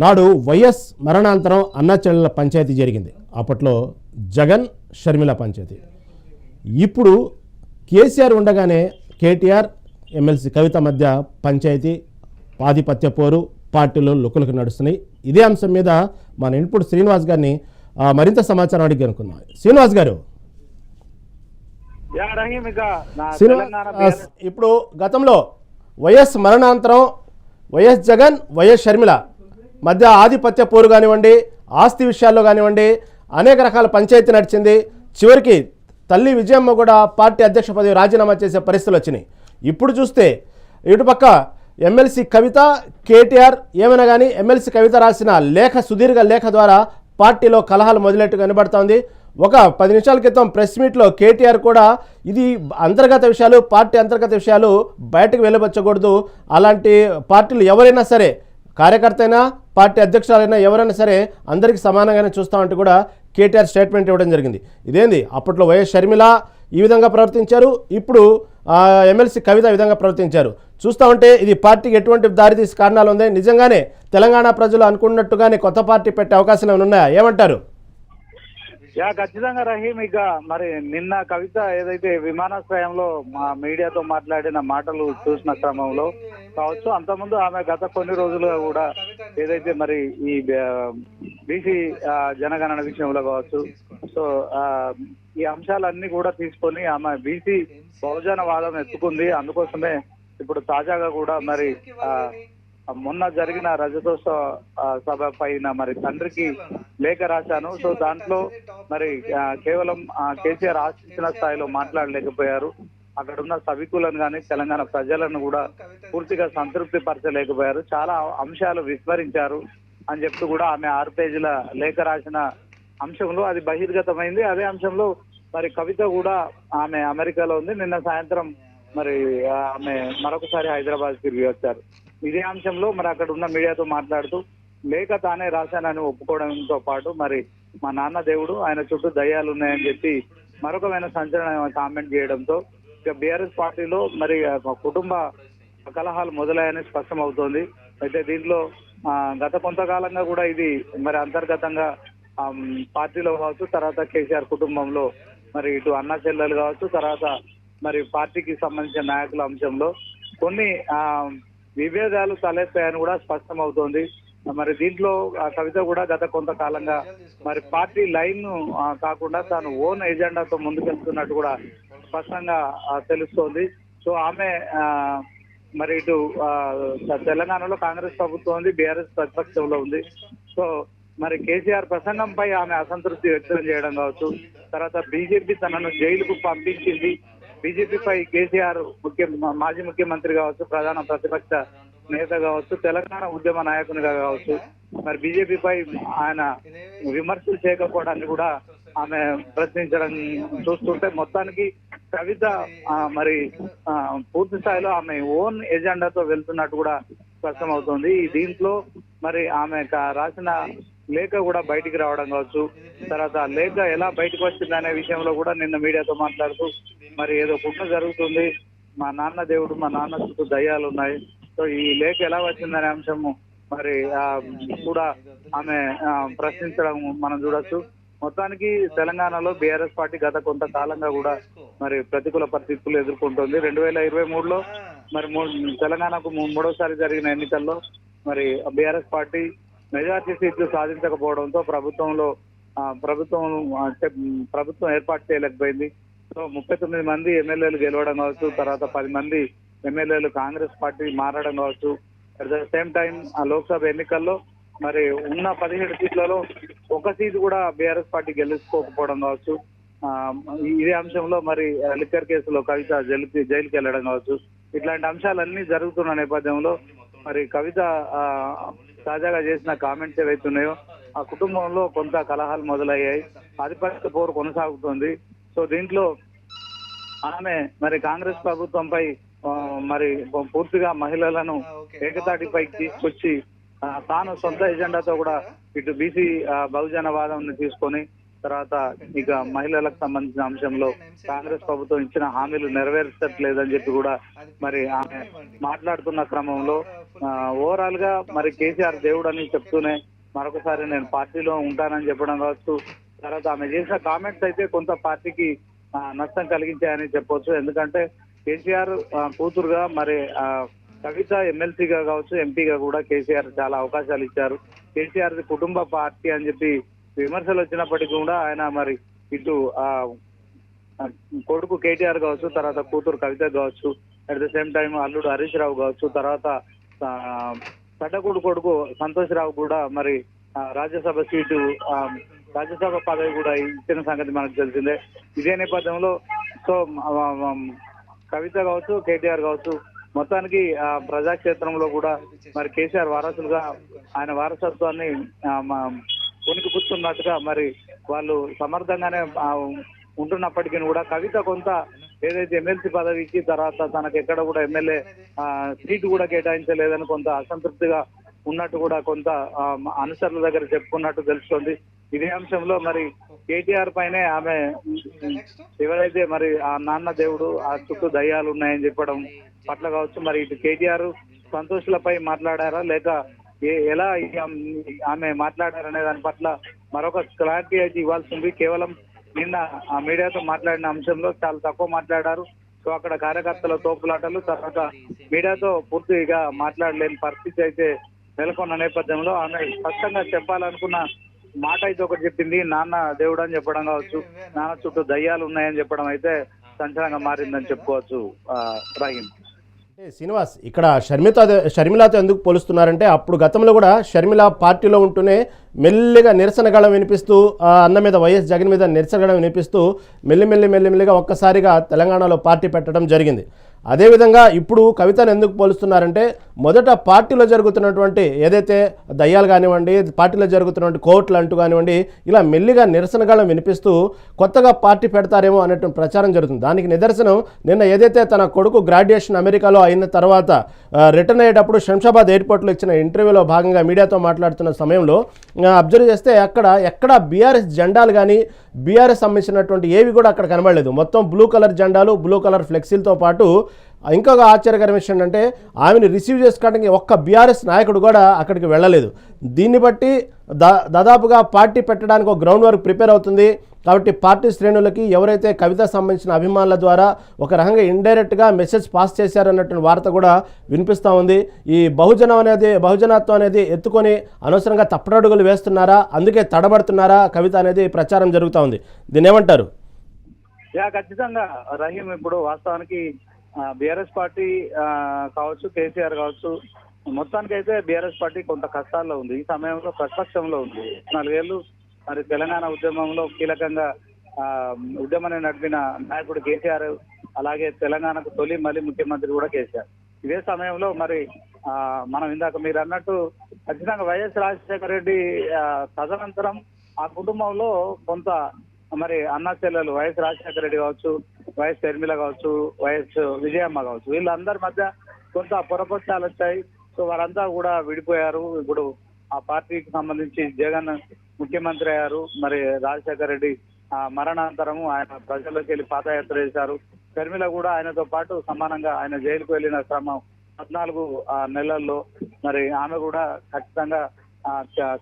నాడు వైఎస్ మరణాంతరం అన్నాచెల్లెల పంచాయతీ జరిగింది. అప్పట్లో జగన్ షర్మిల పంచాయతీ. ఇప్పుడు కేసీఆర్ ఉండగానే కేటీఆర్ ఎమ్మెల్సీ కవిత మధ్య పంచాయతీ ఆధిపత్య పోరు పార్టీలో లుక్కులకు నడుస్తున్నాయి. ఇదే అంశం మీద మన ఇన్పుట్ శ్రీనివాస్ గారిని మరింత సమాచారం అడిగి అనుకుందాం శ్రీనివాస్ గారు. ఇప్పుడు గతంలో వైఎస్ మరణాంతరం వైఎస్ జగన్ వైఎస్ షర్మిల మధ్య ఆధిపత్య పోరు కానివ్వండి ఆస్తి విషయాల్లో కానివ్వండి అనేక రకాల పంచాయతీ నడిచింది. చివరికి తల్లి విజయమ్మ కూడా పార్టీ అధ్యక్ష పదవి రాజీనామా చేసే పరిస్థితులు వచ్చినాయి. ఇప్పుడు చూస్తే ఇటుపక్క ఎమ్మెల్సీ కవిత కేటీఆర్ ఏమైనా కానీ ఎమ్మెల్సీ కవిత రాసిన లేఖ సుదీర్ఘ లేఖ ద్వారా పార్టీలో కలహాలు మొదలెట్టు కనబడుతోంది. ఒక పది నిమిషాల క్రితం ప్రెస్ మీట్లో కేటీఆర్ కూడా ఇది అంతర్గత విషయాలు పార్టీ అంతర్గత విషయాలు బయటకు వెళ్ళబచ్చకూడదు. అలాంటి పార్టీలు ఎవరైనా సరే కార్యకర్త అయినా పార్టీ అధ్యక్షురాలైనా ఎవరైనా సరే అందరికీ సమానంగానే చూస్తామంటూ కూడా కేటీఆర్ స్టేట్మెంట్ ఇవ్వడం జరిగింది. ఇదేంది? అప్పట్లో వైఎస్ షర్మిల ఈ విధంగా ప్రవర్తించారు. ఇప్పుడు ఎమ్మెల్సీ కవిత విధంగా ప్రవర్తించారు. చూస్తా ఉంటే ఇది పార్టీకి ఎటువంటి దారితీసి కారణాలు ఉన్నాయి? నిజంగానే తెలంగాణ ప్రజలు అనుకున్నట్టుగానే కొత్త పార్టీ పెట్టే అవకాశాలు ఏమైనా ఉన్నాయా? ఏమంటారు? యా ఖచ్చితంగా రహీం ఇక మరి నిన్న కవిత ఏదైతే విమానాశ్రయంలో మా మీడియాతో మాట్లాడిన మాటలు చూసిన క్రమంలో కావచ్చు. అంతకుముందు ఆమె గత కొన్ని రోజులుగా కూడా ఏదైతే మరి ఈ బీసీ జనగణన విషయంలో కావచ్చు. సో ఆ, ఈ అంశాలన్నీ కూడా తీసుకొని ఆమె బీసీ బహుజన వాదం ఎత్తుకుంది. అందుకోసమే ఇప్పుడు తాజాగా కూడా మరి ఆ మొన్న జరిగిన రజతోత్సవ సభ పైన మరి తండ్రికి లేఖ రాశాను. సో దాంట్లో మరి కేవలం కేసీఆర్ ఆశించిన స్థాయిలో మాట్లాడలేకపోయారు. అక్కడ ఉన్న సభికులను కానీ తెలంగాణ ప్రజలను కూడా పూర్తిగా సంతృప్తి పరచలేకపోయారు. చాలా అంశాలు విస్మరించారు అని చెప్తూ కూడా ఆమె ఆరు పేజీల లేఖ రాసిన అంశంలో అది బహిర్గతమైంది. అదే అంశంలో మరి కవిత కూడా ఆమె అమెరికాలో ఉంది. నిన్న సాయంత్రం మరి ఆమె మరొకసారి హైదరాబాద్ తిరిగి వచ్చారు. ఇదే అంశంలో మరి అక్కడ ఉన్న మీడియాతో మాట్లాడుతూ లేఖ తానే రాశానని ఒప్పుకోవడంతో పాటు మరి మా నాన్న దేవుడు ఆయన చుట్టూ దయ్యాలు ఉన్నాయని చెప్పి మరొకమైన సంచలన కామెంట్ చేయడంతో బీఆర్ఎస్ పార్టీలో మరి కుటుంబ కలహాలు మొదలయ్యని స్పష్టం అవుతోంది అయితే దీంట్లో ఆ, గత కొంతకాలంగా కూడా ఇది మరి అంతర్గతంగా పార్టీలో కావచ్చు తర్వాత కేసీఆర్ కుటుంబంలో మరి ఇటు అన్న చెల్లెలు కావచ్చు తర్వాత మరి పార్టీకి సంబంధించిన నాయకుల అంశంలో కొన్ని ఆ విభేదాలు తలెత్తాయని కూడా స్పష్టం అవుతోంది మరి దీంట్లో కవిత కూడా గత కొంతకాలంగా మరి పార్టీ లైన్ను కాకుండా తాను ఓన్ ఎజెండాతో ముందుకెళ్తున్నట్టు కూడా స్పష్టంగా తెలుస్తోంది. సో ఆమె ఆ, మరి ఇటు తెలంగాణలో కాంగ్రెస్ ప్రభుత్వం ఉంది బీఆర్ఎస్ ప్రతిపక్షంలో ఉంది. సో మరి కేసీఆర్ ప్రసంగంపై ఆమె అసంతృప్తి వ్యక్తం చేయడం కావచ్చు. తర్వాత బీజేపీ తనను జైలుకు పంపించింది. బీజేపీపై కేసీఆర్ ముఖ్య మాజీ ముఖ్యమంత్రి కావచ్చు ప్రధాన ప్రతిపక్ష నేత కావచ్చు తెలంగాణ ఉద్యమ నాయకునిగా కావచ్చు. మరి బీజేపీపై ఆయన విమర్శలు చేయకపోవడాన్ని కూడా ఆమె ప్రశ్నించడం చూస్తుంటే మొత్తానికి కవిత మరి పూర్తి స్థాయిలో ఆమె ఓన్ ఎజెండాతో వెళ్తున్నట్టు కూడా స్పష్టం అవుతుంది ఈ దీంట్లో మరి ఆమె రాసిన లేఖ కూడా బయటికి రావడం కావచ్చు తర్వాత లేఖ ఎలా బయటకు వచ్చింది అనే విషయంలో కూడా నిన్న మీడియాతో మాట్లాడుతూ మరి ఏదో కుట్ర జరుగుతుంది. మా నాన్న దేవుడు మా నాన్న చుట్టూ దయ్యాలు ఉన్నాయి. సో ఈ లేఖ ఎలా వచ్చిందనే అంశము మరి ఆ, కూడా ఆమె ప్రశ్నించడం మనం చూడొచ్చు. మొత్తానికి తెలంగాణలో బీఆర్ఎస్ పార్టీ గత కొంతకాలంగా కూడా మరి ప్రతికూల పరిస్థితులు ఎదుర్కొంటుంది. రెండు వేల ఇరవై మూడులో మరి మూ- తెలంగాణకు మూడోసారి జరిగిన ఎన్నికల్లో మరి బీఆర్ఎస్ పార్టీ మెజార్టీ సీట్లు సాధించకపోవడంతో ప్రభుత్వంలో ప్రభుత్వం అంటే ప్రభుత్వం ఏర్పాటు చేయలేకపోయింది. సో ముప్పై తొమ్మిది మంది ఎమ్మెల్యేలు గెలవడం కావచ్చు తర్వాత పది మంది ఎమ్మెల్యేలు కాంగ్రెస్ పార్టీ మారడం కావచ్చు. అట్ ద సేమ్ టైం ఆ లోక్సభ ఎన్నికల్లో మరి ఉన్న పదిహేడు సీట్లలో ఒక సీటు కూడా బీఆర్ఎస్ పార్టీ గెలుచుకోకపోవడం కావచ్చు. ఆ, ఇదే అంశంలో మరి లిక్కర్ కేసులో కవిత జైలుకి జైలుకి వెళ్ళడం కావచ్చు. ఇట్లాంటి అంశాలన్నీ జరుగుతున్న నేపథ్యంలో మరి కవిత ఆ, తాజాగా చేసిన కామెంట్స్ ఏవైతే ఉన్నాయో ఆ కుటుంబంలో కొంత కలహాలు మొదలయ్యాయి. ఆధిపత్య పోరు కొనసాగుతుంది. సో దీంట్లో ఆమె మరి కాంగ్రెస్ ప్రభుత్వంపై మరి పూర్తిగా మహిళలను ఏకతాటిపైకి తీసుకొచ్చి తాను సొంత ఎజెండాతో కూడా ఇటు బీసీ బహుజన వాదం తీసుకొని తర్వాత ఇక మహిళలకు సంబంధించిన అంశంలో కాంగ్రెస్ ప్రభుత్వం ఇచ్చిన హామీలు నెరవేర్చట్లేదని చెప్పి కూడా మరి ఆమె మాట్లాడుతున్న క్రమంలో ఓవరాల్గా మరి కేసీఆర్ దేవుడు అని చెప్తూనే మరొకసారి నేను పార్టీలో ఉంటానని చెప్పడం కావచ్చు. తర్వాత ఆమె చేసిన కామెంట్స్ అయితే కొంత పార్టీకి నష్టం కలిగించాయని చెప్పొచ్చు. ఎందుకంటే కేసీఆర్ కూతురుగా మరి ఆ, కవిత ఎమ్మెల్సీగా కావచ్చు ఎంపీగా కూడా కేసీఆర్ చాలా అవకాశాలు ఇచ్చారు. కేసీఆర్ కుటుంబ పార్టీ అని చెప్పి విమర్శలు వచ్చినప్పటికీ కూడా ఆయన మరి ఇటు ఆ కొడుకు కేటీఆర్ కావచ్చు తర్వాత కూతురు కవిత కావచ్చు అట్ ద సేమ్ టైం అల్లుడు హరీష్ రావు కావచ్చు తర్వాత ఆ, కొడుకు సంతోష్ రావు కూడా మరి ఆ, రాజ్యసభ సీటు రాజ్యసభ పదవి కూడా ఇచ్చిన సంగతి మనకు తెలిసిందే. ఇదే నేపథ్యంలో సో కవిత కావచ్చు కేటీఆర్ కావచ్చు మొత్తానికి ఆ ప్రజాక్షేత్రంలో కూడా మరి కేసీఆర్ వారసులుగా ఆయన వారసత్వాన్ని ఉనికి పుచ్చుతున్నట్టుగా మరి వాళ్ళు సమర్థంగానే ఉంటున్నప్పటికీ కూడా కవిత కొంత ఏదైతే ఎమ్మెల్సీ పదవి ఇచ్చి తర్వాత తనకు ఎక్కడ కూడా ఎమ్మెల్యే సీటు కూడా కేటాయించలేదని కొంత అసంతృప్తిగా ఉన్నట్టు కూడా కొంత ఆ, అనుచరుల దగ్గర చెప్పుకున్నట్టు తెలుస్తోంది. ఇదే అంశంలో మరి కేటీఆర్ పైనే ఆమె ఎవరైతే మరి ఆ నాన్న దేవుడు ఆ చుట్టూ దయ్యాలు ఉన్నాయని చెప్పడం పట్ల కావచ్చు. మరి ఇటు కేటీఆర్ సంతోషులపై మాట్లాడారా? లేక ఎలా ఆమె మాట్లాడారనే దాని పట్ల మరొక క్లారిటీ అయితే ఇవ్వాల్సి ఉంది. కేవలం నిన్న ఆ మీడియాతో మాట్లాడిన అంశంలో చాలా తక్కువ మాట్లాడారు. సో అక్కడ కార్యకర్తల తోపులాటలు తర్వాత మీడియాతో పూర్తిగా మాట్లాడలేని పరిస్థితి అయితే నెలకొన్న నేపథ్యంలో ఆమె స్పష్టంగా చెప్పాలనుకున్న మాట అయితే ఒకటి చెప్పింది. నాన్న దేవుడు అని చెప్పడం కావచ్చు నాన్న చుట్టూ దయ్యాలు ఉన్నాయని చెప్పడం అయితే సంచలనంగా మారిందని చెప్పుకోవచ్చు. రాహిం. అంటే శ్రీనివాస్ ఇక్కడ షర్మిత షర్మిలతో ఎందుకు పోలుస్తున్నారంటే అప్పుడు గతంలో కూడా షర్మిల పార్టీలో ఉంటూనే మెల్లిగా నిరసన గళం వినిపిస్తూ ఆ అన్న మీద వైఎస్ జగన్ మీద నిరసన గళం వినిపిస్తూ మెల్లిమెల్లి మెల్లిమెల్లిగా ఒక్కసారిగా తెలంగాణలో పార్టీ పెట్టడం జరిగింది. అదేవిధంగా ఇప్పుడు కవితను ఎందుకు పోలుస్తున్నారంటే మొదట పార్టీలో జరుగుతున్నటువంటి ఏదైతే దయ్యాలు కానివ్వండి పార్టీలో జరుగుతున్నటువంటి కోర్టులు అంటూ కానివ్వండి ఇలా మెల్లిగా నిరసనగాళ్ళం వినిపిస్తూ కొత్తగా పార్టీ పెడతారేమో అనేటువంటి ప్రచారం జరుగుతుంది. దానికి నిదర్శనం నిన్న ఏదైతే తన కొడుకు గ్రాడ్యుయేషన్ అమెరికాలో అయిన తర్వాత రిటర్న్ అయ్యేటప్పుడు శంషాబాద్ ఎయిర్పోర్ట్లో ఇచ్చిన ఇంటర్వ్యూలో భాగంగా మీడియాతో మాట్లాడుతున్న సమయంలో అబ్జర్వ్ చేస్తే అక్కడ ఎక్కడ బీఆర్ఎస్ జెండాలు కానీ బీఆర్ఎస్ సంబంధించినటువంటి ఏవి కూడా అక్కడ కనబడలేదు. మొత్తం బ్లూ కలర్ జెండాలు బ్లూ కలర్ ఫ్లెక్సీలతో పాటు ఇంకొక ఆశ్చర్యకరం విషయం అంటే ఆమెను రిసీవ్ చేసుకోవడానికి ఒక్క బీఆర్ఎస్ నాయకుడు కూడా అక్కడికి వెళ్ళలేదు. దీన్ని బట్టి దా దాదాపుగా పార్టీ పెట్టడానికి ఒక గ్రౌండ్ వర్క్ ప్రిపేర్ అవుతుంది. కాబట్టి పార్టీ శ్రేణులకి ఎవరైతే కవిత సంబంధించిన అభిమానుల ద్వారా ఒక రకంగా ఇండైరెక్ట్గా మెసేజ్ పాస్ చేశారన్నటువంటి వార్త కూడా వినిపిస్తూ ఉంది. ఈ బహుజనం అనేది బహుజనత్వం అనేది ఎత్తుకొని అనవసరంగా తప్పటడుగులు వేస్తున్నారా? అందుకే తడబడుతున్నారా? కవిత అనేది ప్రచారం జరుగుతూ ఉంది. దీన్ని ఏమంటారు? యా ఖచ్చితంగా. రహీం ఇప్పుడు వాస్తవానికి బీఆర్ఎస్ పార్టీ కావచ్చు కేసీఆర్ కావచ్చు మొత్తానికి అయితే బీఆర్ఎస్ పార్టీ కొంత కష్టాల్లో ఉంది. ఈ సమయంలో ప్రతిపక్షంలో ఉంది. నాలుగేళ్ళు మరి తెలంగాణ ఉద్యమంలో కీలకంగా ఆ, ఉద్యమాన్ని నడిపిన నాయకుడు కేసీఆర్ అలాగే తెలంగాణకు తొలి మళ్ళీ ముఖ్యమంత్రి కూడా కేసీఆర్. ఇదే సమయంలో మరి ఆ, మనం ఇందాక మీరు అన్నట్టు ఖచ్చితంగా వైఎస్ రాజశేఖర రెడ్డి తదనంతరం ఆ కుటుంబంలో కొంత మరి అన్న చెల్లెలు వైఎస్ రాజశేఖర రెడ్డి కావచ్చు వైఎస్ షర్మిల కావచ్చు వైఎస్ విజయమ్మ కావచ్చు వీళ్ళందరి మధ్య కొంత పొరపక్షాలు వచ్చాయి. సో వారంతా కూడా విడిపోయారు. ఇప్పుడు ఆ పార్టీకి సంబంధించి జగన్ ముఖ్యమంత్రి అయ్యారు. మరి రాజశేఖర రెడ్డి ఆ మరణాంతరము ఆయన ప్రజల్లోకి వెళ్ళి పాదయాత్ర చేశారు. షర్మిల కూడా ఆయనతో పాటు సమానంగా ఆయన జైలుకు వెళ్ళిన క్రమం పద్నాలుగు నెలల్లో మరి ఆమె కూడా ఖచ్చితంగా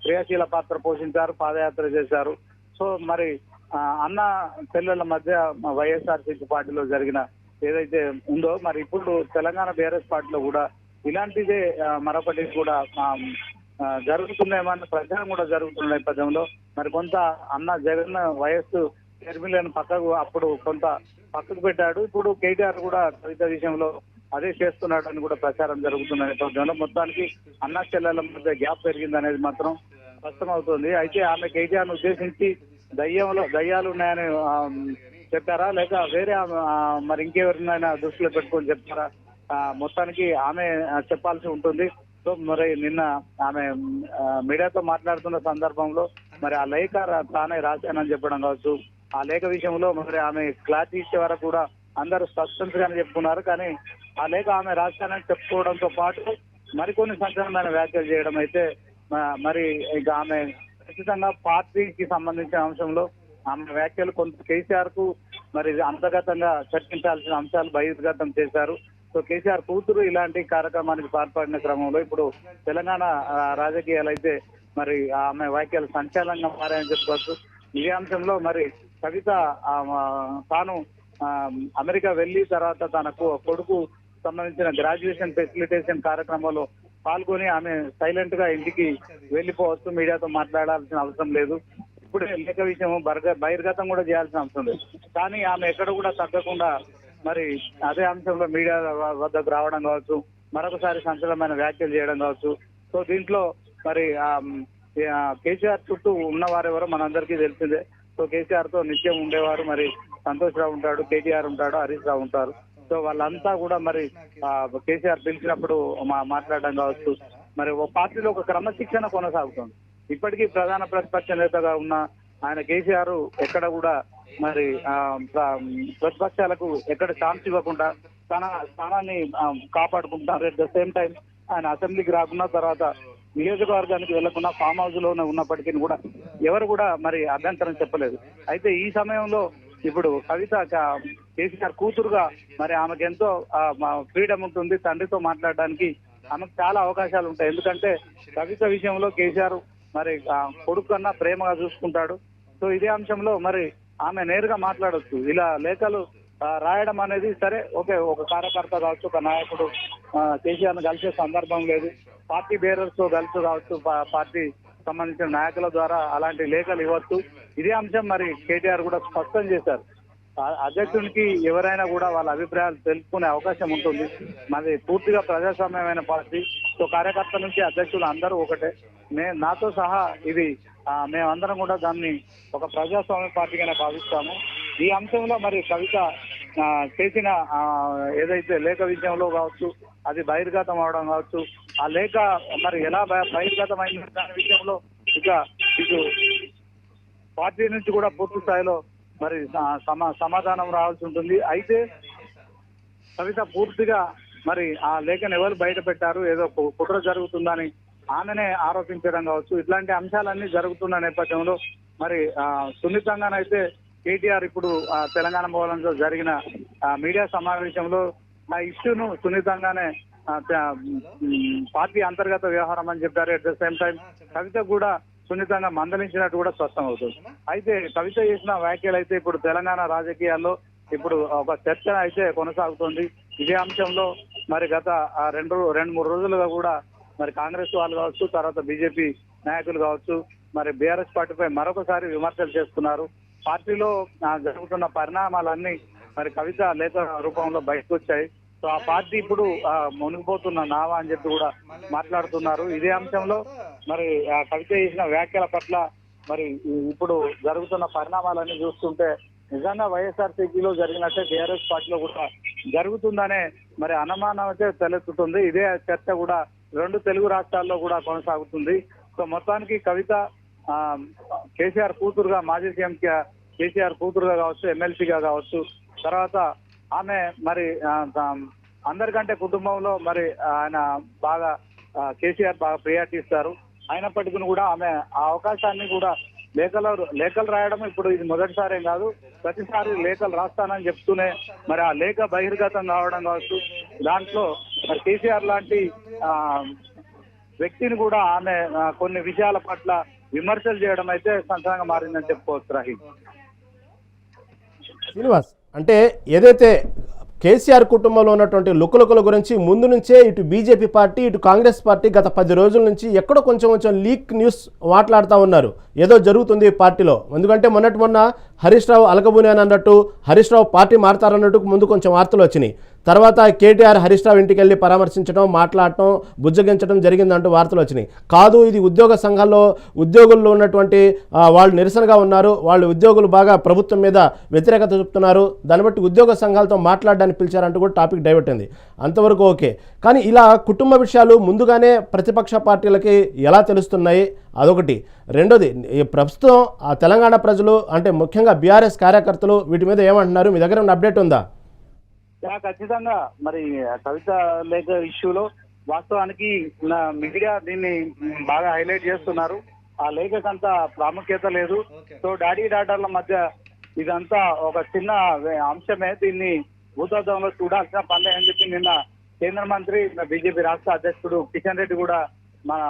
క్రియాశీల పాత్ర పోషించారు పాదయాత్ర చేశారు. సో మరి ఆ, అన్న పిల్లల మధ్య వైఎస్ఆర్సీపీ పార్టీలో జరిగిన ఏదైతే ఉందో మరి ఇప్పుడు తెలంగాణ బీఆర్ఎస్ పార్టీలో కూడా ఇలాంటిదే మరొకటి కూడా ఆ, ప్రచారం కూడా జరుగుతున్న నేపథ్యంలో మరి కొంత అన్న జగన్ వయస్సు షర్మిలను పక్కకు అప్పుడు కొంత పక్కకు పెట్టాడు. ఇప్పుడు కేటీఆర్ కూడా కవిత విషయంలో అదే చేస్తున్నాడు అని కూడా ప్రచారం జరుగుతున్న నేపథ్యంలో మొత్తానికి అన్న చెల్లెల మధ్య గ్యాప్ పెరిగింది అనేది మాత్రం స్పష్టమవుతుంది. అయితే ఆమె కేటీఆర్ ఉద్దేశించి దయ్యంలో దయ్యాలు ఉన్నాయని చెప్పారా? లేక వేరే మరి ఇంకెవరినైనా దృష్టిలో పెట్టుకొని చెప్తారా? ఆ, మొత్తానికి ఆమె చెప్పాల్సి ఉంటుంది. సో మరి నిన్న ఆమె మీడియాతో మాట్లాడుతున్న సందర్భంలో మరి ఆ లేఖ తానే రాశానని చెప్పడం కావచ్చు. ఆ లేఖ విషయంలో మరి ఆమె క్లారిటీ ఇచ్చే వరకు కూడా అందరూ స్పష్టంగానే చెప్పుకున్నారు. కానీ ఆ లేఖ ఆమె రాశానని చెప్పుకోవడంతో పాటు మరికొన్ని సంచలనమైన వ్యాఖ్యలు చేయడం అయితే మరి ఇక ఆమె ఖచ్చితంగా పార్టీకి సంబంధించిన అంశంలో ఆమె వ్యాఖ్యలు కొంత కేసీఆర్కు మరి అంతర్గతంగా చర్చించాల్సిన అంశాలు బహిర్గతం చేశారు. సో కేసీఆర్ కూతురు ఇలాంటి కార్యక్రమానికి పాల్పడిన క్రమంలో ఇప్పుడు తెలంగాణ రాజకీయాలు అయితే మరి ఆమె వ్యాఖ్యలు సంచలనంగా మారాయని చెప్పుకోవచ్చు ఈ అంశంలో మరి కవిత తాను అమెరికా వెళ్ళి తర్వాత తన కొడుకు సంబంధించిన గ్రాడ్యుయేషన్ ఫెసిలిటేషన్ కార్యక్రమంలో పాల్గొని ఆమె సైలెంట్గా ఇంటికి వెళ్ళిపోవచ్చు. మీడియాతో మాట్లాడాల్సిన అవసరం లేదు. ఇప్పుడే లేఖ విషయం బర్గ బహిర్గతం కూడా చేయాల్సిన అవసరం లేదు. కానీ ఆమె ఎక్కడ కూడా తగ్గకుండా మరి అదే అంశంలో మీడియా వద్దకు రావడం కావచ్చు మరొకసారి సంచలనమైన వ్యాఖ్యలు చేయడం కావచ్చు. సో దీంట్లో మరి ఆ, కేసీఆర్ చుట్టూ ఉన్న వారెవరో మనందరికీ తెలిసిందే. సో కేసీఆర్తో నిత్యం ఉండేవారు మరి సంతోష్ రావు ఉంటాడు కేటీఆర్ ఉంటాడు హరీష్ రావు ఉంటారు. సో వాళ్ళంతా కూడా మరి ఆ, కేసీఆర్ పిలిచినప్పుడు మా మాట్లాడడం కావచ్చు. మరి ఒక పార్టీలో ఒక క్రమశిక్షణ కొనసాగుతుంది. ఇప్పటికీ ప్రధాన ప్రతిపక్ష నేతగా ఉన్న ఆయన కేసీఆర్ ఎక్కడ కూడా మరి ఆ, ప్రతిపక్షాలకు ఎక్కడ ఛాన్స్ ఇవ్వకుండా తన స్థానాన్ని కాపాడుకుంటున్నారు అట్ ద సేమ్ టైం ఆయన అసెంబ్లీకి రాకున్న తర్వాత నియోజకవర్గానికి వెళ్ళకుండా ఫామ్ హౌస్లోనే ఉన్నప్పటికీ కూడా ఎవరు కూడా మరి అభ్యంతరం చెప్పలేదు. అయితే ఈ సమయంలో ఇప్పుడు కవిత కేసీఆర్ కూతురుగా మరి ఆమెకు ఎంతో ఫ్రీడమ్ ఉంటుంది. తండ్రితో మాట్లాడడానికి ఆమెకు చాలా అవకాశాలు ఉంటాయి. ఎందుకంటే కవిత విషయంలో కేసీఆర్ మరి ఆ, కొడుకు కన్నా ప్రేమగా చూసుకుంటాడు. సో ఇదే అంశంలో మరి ఆమె నేరుగా మాట్లాడొచ్చు. ఇలా లేఖలు రాయడం అనేది సరే ఓకే ఒక కార్యకర్త కావచ్చు ఒక నాయకుడు కేసీఆర్ను కలిసే సందర్భం లేదు. పార్టీ బేరర్స్తో కలిసి కావచ్చు పార్టీ సంబంధించిన నాయకుల ద్వారా అలాంటి లేఖలు ఇవ్వచ్చు. ఇదే అంశం మరి కేటీఆర్ కూడా స్పష్టం చేశారు. అధ్యక్షునికి ఎవరైనా కూడా వాళ్ళ అభిప్రాయాలు తెలుసుకునే అవకాశం ఉంటుంది. మాది పూర్తిగా ప్రజాస్వామ్యమైన పార్టీ. సో కార్యకర్త నుంచి అధ్యక్షులు అందరూ ఒకటే. నే నాతో సహా ఇది మేమందరం కూడా దాన్ని ఒక ప్రజాస్వామ్య పార్టీగానే భావిస్తాము. ఈ అంశంలో మరి కవిత ఆ, చేసిన ఏదైతే లేఖ విషయంలో కావచ్చు అది బహిర్గతం అవడం కావచ్చు ఆ లేఖ మరి ఎలా బ- బహిర్గతం దాని విషయంలో ఇక ఇటు పార్టీ నుంచి కూడా పూర్తి స్థాయిలో మరి సమా సమాధానం రావాల్సి ఉంటుంది. అయితే కవిత పూర్తిగా మరి ఆ లేఖను ఎవరు బయట పెట్టారు ఏదో కుట్ర జరుగుతుందని ఆమెనే ఆరోపించడం కావచ్చు. ఇట్లాంటి అంశాలన్నీ జరుగుతున్న నేపథ్యంలో మరి ఆ, సున్నితంగానైతే కేటీఆర్ ఇప్పుడు ఆ, తెలంగాణ భవనంలో జరిగిన ఆ, మీడియా సమావేశంలో ఆ ఇష్యూను సున్నితంగానే పార్టీ అంతర్గత వ్యవహారం అని చెప్పారు. At the same time Kavitha కూడా సున్నితంగా మందలించినట్టు కూడా స్పష్టం అవుతుంది అయితే కవిత చేసిన వ్యాఖ్యలు అయితే ఇప్పుడు తెలంగాణ రాజకీయాల్లో ఇప్పుడు ఒక చర్చ అయితే కొనసాగుతుంది. ఇదే అంశంలో మరి గత రెండు రెండు మూడు రోజులుగా కూడా మరి కాంగ్రెస్ వాళ్ళు కావచ్చు తర్వాత బీజేపీ నాయకులు కావచ్చు మరి బీఆర్ఎస్ పార్టీపై మరొకసారి విమర్శలు చేస్తున్నారు. పార్టీలో జరుగుతున్న పరిణామాలన్నీ మరి కవిత లేఖ రూపంలో బయటకు వచ్చాయి సో ఆ పార్టీ ఇప్పుడు మునిగిపోతున్న నావా అని చెప్పి కూడా మాట్లాడుతున్నారు. ఇదే అంశంలో మరి ఆ కవిత చేసిన వ్యాఖ్యల పట్ల మరి ఇప్పుడు జరుగుతున్న పరిణామాలన్నీ చూస్తుంటే నిజంగా వైఎస్ఆర్సీపీలో జరిగినట్టే టీఆర్ఎస్ పార్టీలో కూడా జరుగుతుందనే మరి అనుమానం అయితే తలెత్తుతుంది. ఇదే చర్చ కూడా రెండు తెలుగు రాష్ట్రాల్లో కూడా కొనసాగుతుంది. సో మొత్తానికి కవిత ఆ, కేసీఆర్ కూతురుగా మాజీ సీఎం కే- కేసీఆర్ కూతురుగా కావచ్చు ఎమ్మెల్సీగా కావచ్చు తర్వాత ఆమె మరి అందరికంటే కుటుంబంలో మరి ఆయన బాగా కేసీఆర్ బాగా ప్రియారిటీ ఇస్తారు. అయినప్పటికీ కూడా ఆమె ఆ అవకాశాన్ని కూడా లేఖలు లేఖలు రాయడం ఇప్పుడు ఇది మొదటిసారేం కాదు. ప్రతిసారి లేఖలు రాస్తానని చెప్తూనే మరి ఆ లేఖ బహిర్గతం కావడం కావచ్చు. దాంట్లో మరి కేసీఆర్ లాంటి ఆ, వ్యక్తిని కూడా ఆమె కొన్ని విషయాల పట్ల విమర్శలు చేయడం అయితే సంచలనంగా మారిందని చెప్పుకోవచ్చు రాహి. శ్రీనివాస్ అంటే ఏదైతే కేసీఆర్ కుటుంబంలో ఉన్నటువంటి లుకలుకల గురించి ముందు నుంచే ఇటు బీజేపీ పార్టీ ఇటు కాంగ్రెస్ పార్టీ గత పది రోజుల నుంచి ఎక్కడో కొంచెం కొంచెం లీక్ న్యూస్ మాట్లాడుతూ ఉన్నారు. ఏదో జరుగుతుంది పార్టీలో. ఎందుకంటే మొన్నటి మొన్న హరీష్ రావు అలకబూని అని అన్నట్టు హరీష్ రావు పార్టీ మారుతారన్నట్టు ముందు కొంచెం వార్తలు వచ్చినాయి. తర్వాత కేటీఆర్ హరీష్ రావు ఇంటికి వెళ్ళి పరామర్శించడం మాట్లాడటం బుజ్జగించడం జరిగిందంటూ వార్తలు వచ్చినాయి. కాదు ఇది ఉద్యోగ సంఘాల్లో ఉద్యోగుల్లో ఉన్నటువంటి వాళ్ళు నిరసనగా ఉన్నారు. వాళ్ళు ఉద్యోగులు బాగా ప్రభుత్వం మీద వ్యతిరేకత చూపుతున్నారు. దాన్ని బట్టి ఉద్యోగ సంఘాలతో మాట్లాడడానికి పిలిచారంటూ కూడా టాపిక్ డైవర్ట్ అయింది. అంతవరకు ఓకే. కానీ ఇలా కుటుంబ విషయాలు ముందుగానే ప్రతిపక్ష పార్టీలకి ఎలా తెలుస్తున్నాయి? అదొకటి. రెండోది ఈ ప్రస్తుతం ఆ తెలంగాణ ప్రజలు అంటే ముఖ్యంగా బీఆర్ఎస్ కార్యకర్తలు వీటి మీద ఏమంటున్నారు? మీ దగ్గర ఉన్న అప్డేట్ ఉందా? ఖచ్చితంగా మరి కవిత లేఖ ఇష్యూలో వాస్తవానికి మీడియా దీన్ని బాగా హైలైట్ చేస్తున్నారు. ఆ లేఖకంత ప్రాముఖ్యత లేదు. సో డాడీ డాటర్ల మధ్య ఇదంతా ఒక చిన్న అంశమే. దీన్ని భూతత్వంలో చూడాల్సిన పని అని చెప్పి నిన్న కేంద్ర మంత్రి బీజేపీ రాష్ట్ర అధ్యక్షుడు కిషన్ రెడ్డి కూడా మన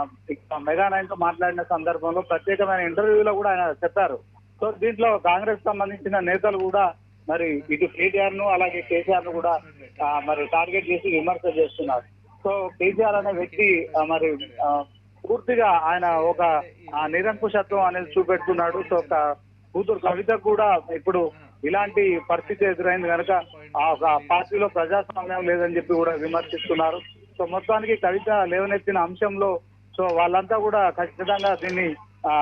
మెగా తో మాట్లాడిన సందర్భంలో ప్రత్యేకమైన ఇంటర్వ్యూలో కూడా ఆయన చెప్పారు. సో దీంట్లో కాంగ్రెస్ సంబంధించిన నేతలు కూడా మరి ఇటు కేటీఆర్ను అలాగే కేసీఆర్ను కూడా మరి టార్గెట్ చేసి విమర్శ చేస్తున్నారు. సో కేసీఆర్ అనే వ్యక్తి మరి ఆ, పూర్తిగా ఆయన ఒక నిరంకుశత్వం అనేది చూపెడుతున్నాడు. సో ఒక కూతురు కవిత కూడా ఇప్పుడు ఇలాంటి పరిస్థితి ఎదురైంది కనుక ఆ ఒక పార్టీలో ప్రజాస్వామ్యం లేదని చెప్పి కూడా విమర్శిస్తున్నారు. సో మొత్తానికి కవిత లేవనెత్తిన అంశంలో సో వాళ్ళంతా కూడా ఖచ్చితంగా దీన్ని ఆ,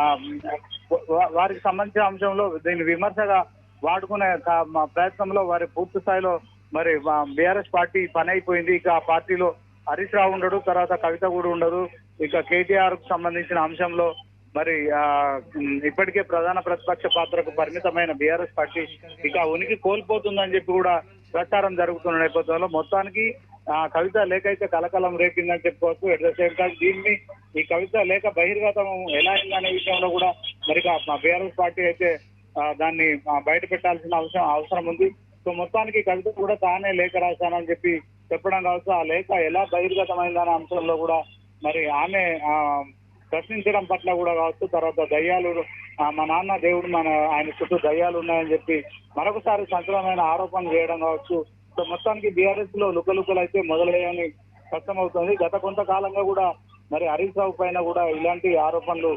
వారికి సంబంధించిన అంశంలో దీన్ని విమర్శగా వాడుకునే మా ప్రయత్నంలో వారి పూర్తి స్థాయిలో మరి బీఆర్ఎస్ పార్టీ పని అయిపోయింది ఇక ఆ పార్టీలో హరీష్ రావు ఉండడు తర్వాత కవిత కూడా ఉండదు. ఇక కేటీఆర్కు సంబంధించిన అంశంలో మరి ఆ ఇప్పటికే ప్రధాన ప్రతిపక్ష పాత్రకు పరిమితమైన బీఆర్ఎస్ పార్టీ ఇక ఉనికి కోల్పోతుందని చెప్పి కూడా ప్రచారం జరుగుతున్న నేపథ్యంలో మొత్తానికి ఆ కవిత లేఖ అయితే కలకలం రేపిందని చెప్పుకోవచ్చు. ఎట్ ద సేమ్ టైం దీన్ని ఈ కవిత లేఖ బహిర్గతం ఎలా అయిందనే విషయంలో కూడా మరి బీఆర్ఎస్ పార్టీ అయితే దాన్ని బయట పెట్టాల్సిన అవసరం అవసరం ఉంది. సో మొత్తానికి కవిత కూడా తానే లేఖ రాశానని చెప్పి చెప్పడం కావచ్చు ఆ లేఖ ఎలా బహిర్గతమైందనే అంశంలో కూడా మరి ఆమె ఆ, ప్రశ్నించడం పట్ల కూడా కావచ్చు. తర్వాత దయ్యాలు మా నాన్న దేవుడు మన ఆయన చుట్టూ దయ్యాలు ఉన్నాయని చెప్పి మరొకసారి సంచలనమైన ఆరోపణలు చేయడం కావచ్చు. సో మొత్తానికి బీఆర్ఎస్లో లుకలుకలు అయితే మొదలయ్యాయని అవుతుంది గత కొంతకాలంగా కూడా మరి హరీష్ రావు పైన కూడా ఇలాంటి ఆరోపణలు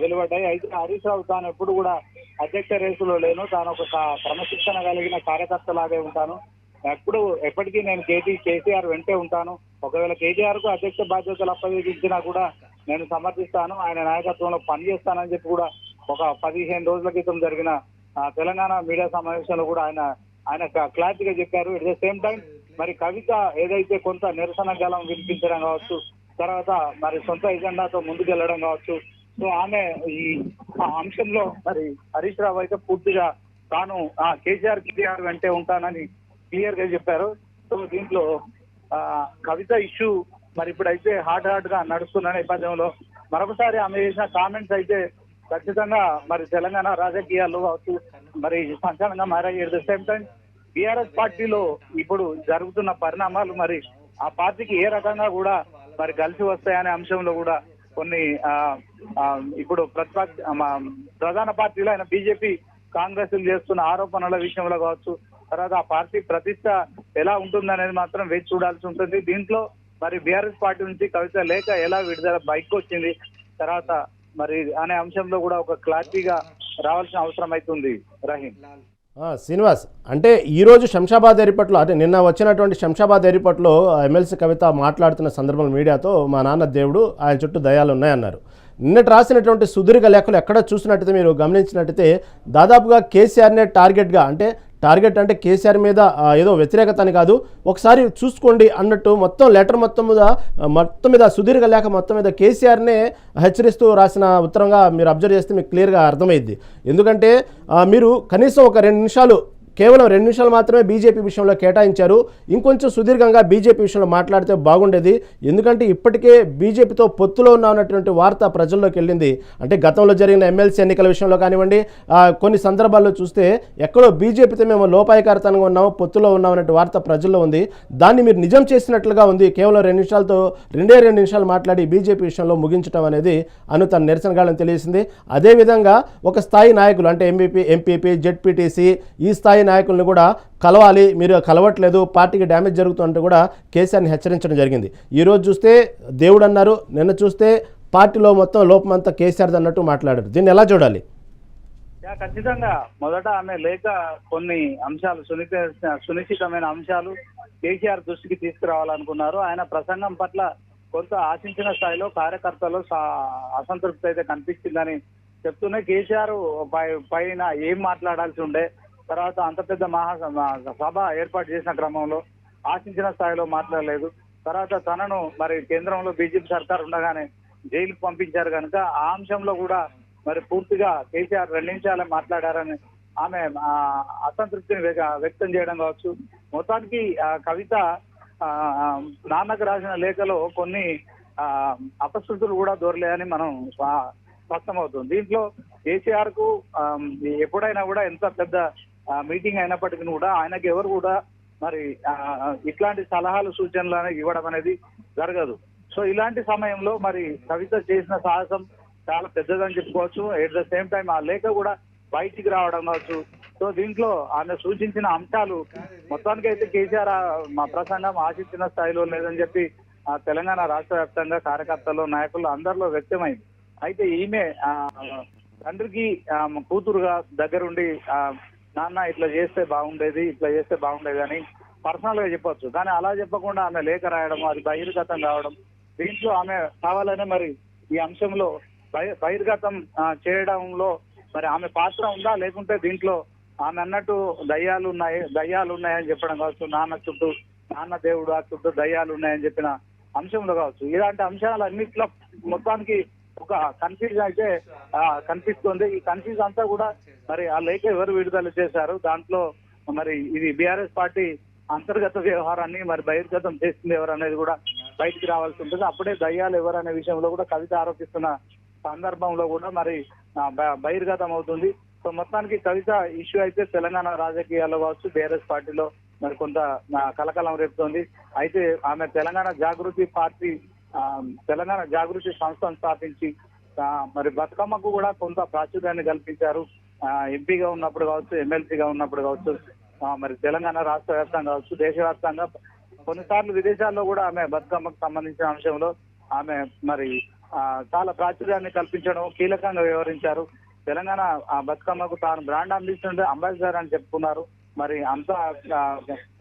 వెలువడ్డాయి. అయితే హరీష్ రావు తాను ఎప్పుడు కూడా అధ్యక్ష రేసులో లేను. తాను ఒక క్రమశిక్షణ కలిగిన కార్యకర్త లాగే ఉంటాను. ఎప్పుడు ఎప్పటికీ నేను కేటీ కేసీఆర్ వెంటే ఉంటాను. ఒకవేళ కేటీఆర్కు అధ్యక్ష బాధ్యతలు అప్పగించినా కూడా నేను సమర్థిస్తాను. ఆయన నాయకత్వంలో పనిచేస్తానని చెప్పి కూడా ఒక పదిహేను రోజుల క్రితం జరిగిన ఆ, తెలంగాణ మీడియా సమావేశంలో కూడా ఆయన ఆయన క్లారిటీగా చెప్పారు. ఎట్ ద సేమ్ టైం మరి కవిత ఏదైతే కొంత నిరసన గలం వినిపించడం కావచ్చు తర్వాత మరి సొంత ఎజెండాతో ముందుకెళ్ళడం కావచ్చు సో ఆమె ఈ అంశంలో మరి హరీష్ రావు అయితే పూర్తిగా తాను ఆ కేసీఆర్ కేసీఆర్ వెంటే ఉంటానని క్లియర్గా చెప్పారు. సో దీంట్లో ఆ కవిత ఇష్యూ మరి ఇప్పుడైతే హాట్ హాట్గా నడుస్తున్న నేపథ్యంలో మరొకసారి ఆమె చేసిన కామెంట్స్ అయితే ఖచ్చితంగా మరి తెలంగాణ రాజకీయాల్లో కావచ్చు మరి సంచలనంగా మారాయి at the same time BRS పార్టీలో ఇప్పుడు జరుగుతున్న పరిణామాలు మరి ఆ పార్టీకి ఏ రకంగా కూడా మరి కలిసి వస్తాయనే అంశంలో కూడా కొన్ని ఆ, ఇప్పుడు ప్రతిపక్ష మా ప్రధాన పార్టీలో అయిన బీజేపీ కాంగ్రెస్ చేస్తున్న ఆరోపణల విషయంలో కావచ్చు తర్వాత ఆ పార్టీ ప్రతిష్ట ఎలా ఉంటుందనేది మాత్రం వేచి చూడాల్సి ఉంటుంది. దీంట్లో మరి బీఆర్ఎస్ పార్టీ నుంచి కవిత లేఖ ఎలా విడుదల బయటకు వచ్చింది తర్వాత మరి అనే అంశంలో కూడా ఒక క్లారిటీగా రావాల్సిన అవసరం అవుతుంది. రహీం. శ్రీనివాస్ అంటే ఈరోజు శంషాబాద్ ఎయిర్పోర్ట్లో అంటే నిన్న వచ్చినటువంటి శంషాబాద్ ఎయిర్పోర్ట్లో ఎమ్మెల్సీ కవిత మాట్లాడుతున్న సందర్భంలో మీడియాతో మా నాన్న దేవుడు ఆయన చుట్టూ దయాలు ఉన్నాయన్నారు. నిన్నటి రాసినటువంటి సుదీర్ఘ లేఖలు ఎక్కడ చూసినట్టయితే మీరు గమనించినట్టయితే దాదాపుగా కేసీఆర్నే టార్గెట్గా అంటే టార్గెట్ అంటే కేసీఆర్ మీద ఏదో వ్యతిరేకత అని కాదు. ఒకసారి చూసుకోండి అన్నట్టు మొత్తం లెటర్ మొత్తం మీద మొత్తం మీద సుదీర్ఘ లేఖ మొత్తం మీద కేసీఆర్నే హెచ్చరిస్తూ రాసిన ఉత్తరంగా మీరు అబ్జర్వ్ చేస్తే మీకు క్లియర్గా అర్థమైద్ది. ఎందుకంటే మీరు కనీసం ఒక రెండు నిమిషాలు కేవలం రెండు నిమిషాలు మాత్రమే బీజేపీ విషయంలో కేటాయించారు. ఇంకొంచెం సుదీర్ఘంగా బీజేపీ విషయంలో మాట్లాడితే బాగుండేది. ఎందుకంటే ఇప్పటికే బీజేపీతో పొత్తులో ఉన్నటువంటి వార్త ప్రజల్లోకి వెళ్ళింది. అంటే గతంలో జరిగిన ఎమ్మెల్సీ ఎన్నికల విషయంలో కానివ్వండి కొన్ని సందర్భాల్లో చూస్తే ఎక్కడో బీజేపీతో మేము లోపాయకారితనంగా ఉన్నాము పొత్తులో ఉన్నాం అనే వార్త ప్రజల్లో ఉంది. దాన్ని మీరు నిజం చేసినట్లుగా ఉంది. కేవలం రెండు నిమిషాలతో రెండే రెండు నిమిషాలు మాట్లాడి బీజేపీ విషయంలో ముగించడం అనేది అను తన నిరసనగాళ్ళని తెలియసింది అదేవిధంగా ఒక స్థాయి నాయకులు అంటే ఎంపీపీ ఎంపీపీ జెడ్పీటీసీ ఈ స్థాయి నాయకులను కూడా కలవాలి మీరు కలవట్లేదు పార్టీకి డ్యామేజ్ జరుగుతుందంటూ కూడా కేసీఆర్ని హెచ్చరించడం జరిగింది. ఈరోజు చూస్తే దేవుడు అన్నారు నిన్న చూస్తే పార్టీలో మొత్తం లోపమంతా కేసీఆర్ అన్నట్టు మాట్లాడారు. దీన్ని ఎలా చూడాలి? యా, ఖచ్చితంగా. మొదట ఆమె లేక కొన్ని అంశాలు సునిత సునిశ్చితమైన అంశాలు కేసీఆర్ దృష్టికి తీసుకురావాలనుకున్నారు. ఆయన ప్రసంగం పట్ల కొంత ఆశించిన స్థాయిలో కార్యకర్తలు అసంతృప్తి అయితే కనిపించిందని చెప్తూనే కేసీఆర్ పైన ఏం మాట్లాడాల్సి ఉండే తర్వాత అంత పెద్ద మహా సభ ఏర్పాటు చేసిన క్రమంలో ఆశించిన స్థాయిలో మాట్లాడలేదు. తర్వాత తనను మరి కేంద్రంలో బీజేపీ సర్కార్ ఉండగానే జైలుకు పంపించారు కనుక ఆ అంశంలో కూడా మరి పూర్తిగా కేసీఆర్ రెండించాలని మాట్లాడారని ఆమె అసంతృప్తిని వ్యక్తం చేయడం కావచ్చు. మొత్తానికి ఆ కవిత ఆ, నాన్నకు రాసిన లేఖలో కొన్ని ఆ, అపశృతులు కూడా దొరలేదని మనం స్పష్టమవుతుంది. దీంట్లో కేసీఆర్కు ఎప్పుడైనా కూడా ఎంత పెద్ద మీటింగ్ అయినప్పటికీ కూడా ఆయనకి ఎవరు కూడా మరి ఆ, ఇట్లాంటి సలహాలు సూచనలు అనేవి ఇవ్వడం అనేది జరగదు. సో ఇలాంటి సమయంలో మరి కవిత చేసిన సాహసం చాలా పెద్దదని చెప్పుకోవచ్చు. ఎట్ ద సేమ్ టైం ఆ లేఖ కూడా బయటికి రావడం కావచ్చు. సో దీంట్లో ఆమె సూచించిన అంశాలు మొత్తానికి అయితే కేసీఆర్ మా ప్రసంగం ఆశించిన స్థాయిలో లేదని చెప్పి ఆ తెలంగాణ రాష్ట్ర వ్యాప్తంగా కార్యకర్తలు నాయకులు అందరిలో వ్యక్తమైంది. అయితే ఈమె తండ్రికి కూతురుగా దగ్గరుండి నాన్న ఇట్లా చేస్తే బాగుండేది ఇట్లా చేస్తే బాగుండేది అని పర్సనల్గా చెప్పొచ్చు. కానీ అలా చెప్పకుండా ఆమె లేఖ రాయడం అది బహిర్గతం కావడం దీంట్లో ఆమె కావాలనే మరి ఈ అంశంలో బహిర్గతం చేయడంలో మరి ఆమె పాత్ర ఉందా? లేకుంటే దీంట్లో ఆమె అన్నట్టు దయ్యాలు ఉన్నాయి దయ్యాలు ఉన్నాయని చెప్పడం కావచ్చు నాన్న చుట్టూ నాన్న దేవుడు ఆ చుట్టూ దయ్యాలు ఉన్నాయని చెప్పిన అంశంలో కావచ్చు. ఇలాంటి అంశాలన్నిట్లో మొత్తానికి ఒక కన్ఫ్యూజన్ అయితే కనిపిస్తుంది. ఈ కన్ఫ్యూజ్ అంతా కూడా మరి ఆ లేఖ ఎవరు విడుదల చేశారు? దాంట్లో మరి ఇది బీఆర్ఎస్ పార్టీ అంతర్గత వ్యవహారాన్ని మరి బహిర్గతం చేస్తుంది ఎవరు అనేది కూడా బయటికి రావాల్సి ఉంటుంది. అప్పుడే దయ్యాలు ఎవరు అనే విషయంలో కూడా కవిత ఆరోపిస్తున్న సందర్భంలో కూడా మరి బహిర్గతం అవుతుంది. సో మొత్తానికి కవిత ఇష్యూ అయితే తెలంగాణ రాజకీయాల్లో కావచ్చు బీఆర్ఎస్ పార్టీలో మరి కొంత కలకలం రేపుతోంది. అయితే ఆమె తెలంగాణ జాగృతి పార్టీ తెలంగాణ జాగృతి సంస్థను స్థాపించి ఆ, మరి బతుకమ్మకు కూడా కొంత ప్రాచుర్యాన్ని కల్పించారు. ఆ, ఎంపీగా ఉన్నప్పుడు కావచ్చు ఎమ్మెల్సీగా ఉన్నప్పుడు కావచ్చు మరి తెలంగాణ రాష్ట్ర వ్యాప్తంగా కావచ్చు దేశవ్యాప్తంగా కొన్నిసార్లు విదేశాల్లో కూడా ఆమె బతుకమ్మకు సంబంధించిన అంశంలో ఆమె మరి ఆ, చాలా ప్రాచుర్యాన్ని కల్పించడం కీలకంగా వ్యవహరించారు. తెలంగాణ ఆ బతుకమ్మకు తాను బ్రాండ్ అందిస్తుంటే అంబాసిడర్ అని చెప్పుకున్నారు. మరి అంతా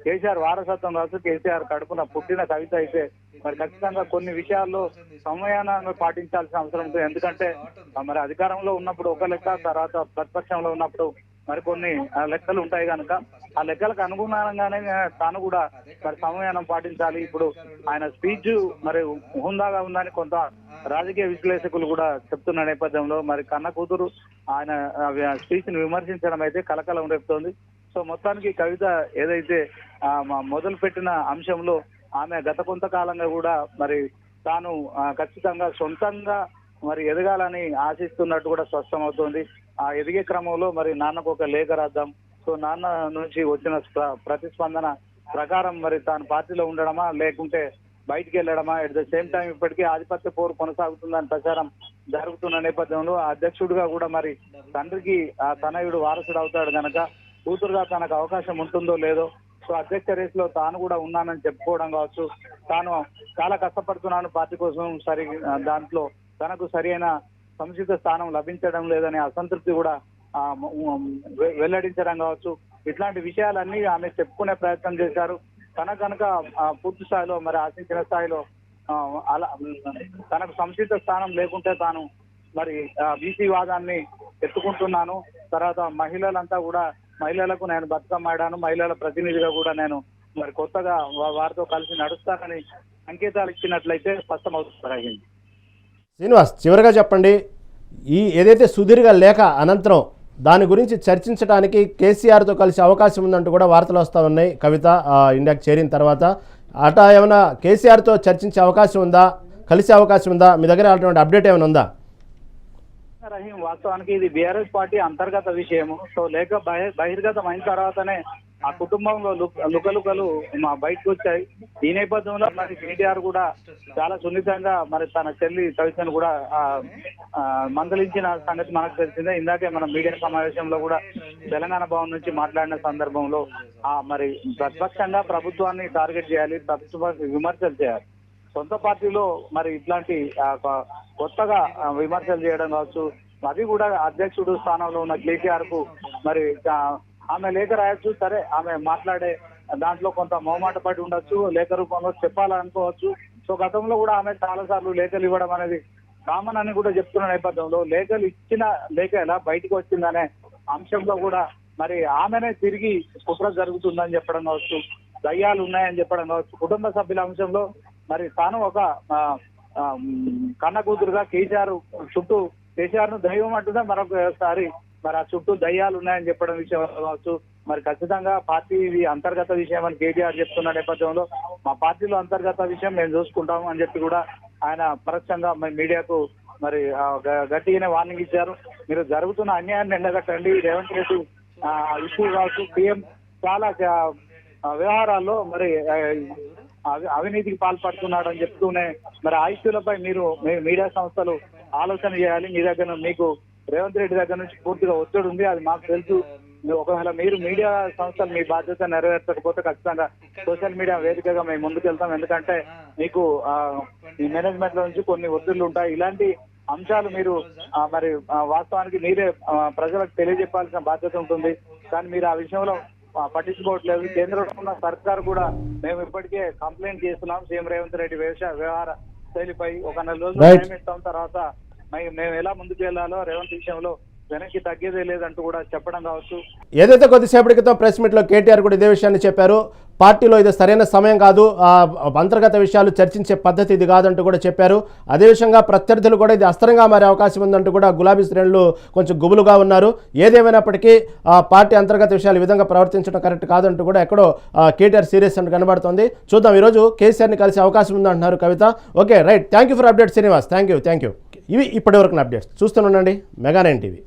కేసీఆర్ వారసత్వం కావచ్చు కేసీఆర్ కడుపున పుట్టిన కవిత అయితే మరి ఖచ్చితంగా కొన్ని విషయాల్లో సమయాన్ని పాటించాల్సిన అవసరం ఉంటుంది ఎందుకంటే మరి అధికారంలో ఉన్నప్పుడు ఒక లెక్క తర్వాత ప్రతిపక్షంలో ఉన్నప్పుడు మరి కొన్ని లెక్కలు ఉంటాయి కనుక ఆ లెక్కలకు అనుగుణంగానే తాను కూడా మరి సమయాన్ని పాటించాలి. ఇప్పుడు ఆయన స్పీచ్ మరి హుందాగా ఉందని కొంత రాజకీయ విశ్లేషకులు కూడా చెప్తున్న నేపథ్యంలో మరి కన్న కూతురు ఆయన స్పీచ్ని విమర్శించడం అయితే కలకలం రేపుతోంది. సో మొత్తానికి కవిత ఏదైతే ఆ, మొదలు పెట్టిన అంశంలో ఆమె గత కొంతకాలంగా కూడా మరి తాను ఖచ్చితంగా సొంతంగా మరి ఎదగాలని ఆశిస్తున్నట్టు కూడా స్పష్టమవుతోంది. ఆ ఎదిగే క్రమంలో మరి నాన్నకు ఒక లేఖ రాద్దాం. సో నాన్న నుంచి వచ్చిన ప్రతిస్పందన ప్రకారం మరి తాను పార్టీలో ఉండడమా లేకుంటే బయటికి వెళ్ళడమా? ఎట్ ద సేమ్ టైం ఇప్పటికీ ఆధిపత్య పోరు కొనసాగుతుందని ప్రచారం జరుగుతున్న నేపథ్యంలో అధ్యక్షుడిగా కూడా మరి తండ్రికి ఆ తనయుడు వారసుడు అవుతాడు కనుక కూతురుగా తనకు అవకాశం ఉంటుందో లేదో. సో అధ్యక్ష రేస్లో తాను కూడా ఉన్నానని చెప్పుకోవడం కావచ్చు. తాను చాలా కష్టపడుతున్నాను పార్టీ కోసం సరి దాంట్లో తనకు సరైన సముచిత స్థానం లభించడం లేదనే అసంతృప్తి కూడా వెల్లడించడం కావచ్చు. ఇట్లాంటి విషయాలన్నీ ఆమె చెప్పుకునే ప్రయత్నం చేశారు. తన కనుక పూర్తి స్థాయిలో మరి ఆశించిన స్థాయిలో అలా తనకు సముచిత స్థానం లేకుంటే తాను మరి బీసీ వాదాన్ని ఎత్తుకుంటున్నాను. తర్వాత మహిళలంతా కూడా మహిళలకు నేను బతుకమ్మాడాను. మహిళల ప్రతినిధిగా కూడా నేను మరి కొత్తగా వారితో కలిసి నడుస్తానని సంకేతాలు ఇచ్చినట్లయితే స్పష్టమవుతుంది. శ్రీనివాస్ చివరిగా చెప్పండి. ఈ ఏదైతే సుదీర్ఘ లేఖ అనంతరం దాని గురించి చర్చించడానికి కేసీఆర్తో కలిసి అవకాశం ఉందంటూ కూడా వార్తలు వస్తూ ఉన్నాయి. కవిత ఇండియాకి చేరిన తర్వాత. అటా ఏమైనా కేసీఆర్తో చర్చించే అవకాశం ఉందా? కలిసే అవకాశం ఉందా? మీ దగ్గర అటువంటి అప్డేట్ ఏమైనా ఉందా? రహీం వాస్తవానికి ఇది బీఆర్ఎస్ పార్టీ అంతర్గత విషయము. సో లేక బహి- బహిర్గతం అయిన తర్వాతనే ఆ కుటుంబంలో లుకలుకలు మా బయటకు వచ్చాయి. ఈ నేపథ్యంలో మరి కేటీఆర్ కూడా చాలా సున్నితంగా మరి తన చెల్లి కవితను కూడా మందలించిన సంగతి మనకు తెలిసిందే. ఇందాకే మనం మీడియా సమావేశంలో కూడా తెలంగాణ భవన్ నుంచి మాట్లాడిన సందర్భంలో ఆ మరి ప్రతిపక్షంగా ప్రభుత్వాన్ని టార్గెట్ చేయాలి ప్రభుత్వ విమర్శలు చేయాలి. సొంత పార్టీలో మరి ఇట్లాంటి కొత్తగా విమర్శలు చేయడం కావచ్చు. అది కూడా అధ్యక్షుడు స్థానంలో ఉన్న కేటీఆర్కు మరి ఆమె లేఖ రాయొచ్చు సరే ఆమె మాట్లాడే దాంట్లో కొంత మొహమాట పడి ఉండొచ్చు లేఖ రూపంలో చెప్పాలనుకోవచ్చు. సో గతంలో కూడా ఆమె చాలా సార్లు లేఖలు ఇవ్వడం అనేది కామన్ అని కూడా చెప్తున్న నేపథ్యంలో లేఖలు ఇచ్చిన లేఖ ఎలా బయటకు వచ్చిందనే అంశంలో కూడా మరి ఆమెనే తిరిగి కుట్ర జరుగుతుందని చెప్పడం కావచ్చు దయ్యాలు ఉన్నాయని చెప్పడం కావచ్చు కుటుంబ సభ్యుల అంశంలో మరి తాను ఒక కన్న కూతురుగా కేసీఆర్ చుట్టూ కేసీఆర్ను దైవం అంటుందా మరొకసారి మరి ఆ చుట్టూ దయ్యాలు ఉన్నాయని చెప్పడం విషయం కావచ్చు మరి ఖచ్చితంగా పార్టీ అంతర్గత విషయం అని కేటీఆర్ చెప్తున్న నేపథ్యంలో మా పార్టీలో అంతర్గత విషయం మేము చూసుకుంటాము అని చెప్పి కూడా ఆయన పరోక్షంగా మీడియాకు మరి గట్టిగానే వార్నింగ్ ఇచ్చారు. మీరు జరుగుతున్న అన్యాయాన్ని ఎండగట్టండి రేవంత్ రెడ్డి ఇష్యూ కావచ్చు సీఎం చాలా వ్యవహారాల్లో మరి అవి- అవినీతికి పాల్పడుతున్నాడు అని చెప్తూనే మరి ఆ మీరు మీడియా సంస్థలు ఆలోచన చేయాలి. మీ దగ్గర మీకు రేవంత్ రెడ్డి దగ్గర నుంచి పూర్తిగా ఒత్తిడి ఉంది. అది మాకు తెలుసు. మీరు ఒకవేళ మీరు మీడియా సంస్థలు మీ బాధ్యత నెరవేర్చకపోతే ఖచ్చితంగా సోషల్ మీడియా వేదికగా మేము ముందుకు వెళ్తాం ఎందుకంటే మీకు ఆ, ఈ మేనేజ్మెంట్లో నుంచి కొన్ని ఒత్తిళ్ళు ఉంటాయి. ఇలాంటి అంశాలు మీరు మరి ఆ, వాస్తవానికి మీరే ప్రజలకు తెలియజెప్పాల్సిన బాధ్యత ఉంటుంది. కానీ మీరు ఆ విషయంలో పట్టించుకోవట్లేదు. కేంద్రంలో ఉన్న సర్కార్ కూడా మేము ఇప్పటికే కంప్లైంట్ చేస్తున్నాం. సీఎం రేవంత్ రెడ్డి వ్యవసాయ వ్యవహార శైలిపై ఒక నెల రోజులు ఇస్తాం. తర్వాత మేము ఎలా ముందుకు వెళ్ళాలో రేవంత్ విషయంలో వెనక్కి తగ్గేదే లేదంటూ కూడా చెప్పడం కావచ్చు. ఏదైతే కొద్దిసేపటి క్రితం ప్రెస్ మీట్లో కేటీఆర్ కూడా ఇదే విషయాన్ని చెప్పారు పార్టీలో ఇది సరైన సమయం కాదు. అంతర్గత విషయాలు చర్చించే పద్ధతి ఇది కాదంటూ కూడా చెప్పారు. అదే విషయంగా ప్రత్యర్థులు కూడా ఇది అస్త్రంగా మారే అవకాశం ఉందంటూ కూడా గులాబీ శ్రేణులు కొంచెం గుబులుగా ఉన్నారు. ఏదేమైనప్పటికీ పార్టీ అంతర్గత విషయాలు ఈ విధంగా ప్రవర్తించడం కరెక్ట్ కాదంటూ కూడా ఎక్కడో కేటీఆర్ సీరియస్ అంటూ కనబడుతుంది. చూద్దాం ఈరోజు కేసీఆర్ని కలిసే అవకాశం ఉందంటున్నారు Kavitha. Okay right. Thank you for update Srinivas. Thank you thank you ఇవి ఇప్పటివరకు అప్డేట్స్. చూస్తూనే ఉండండి. Mega nine TV.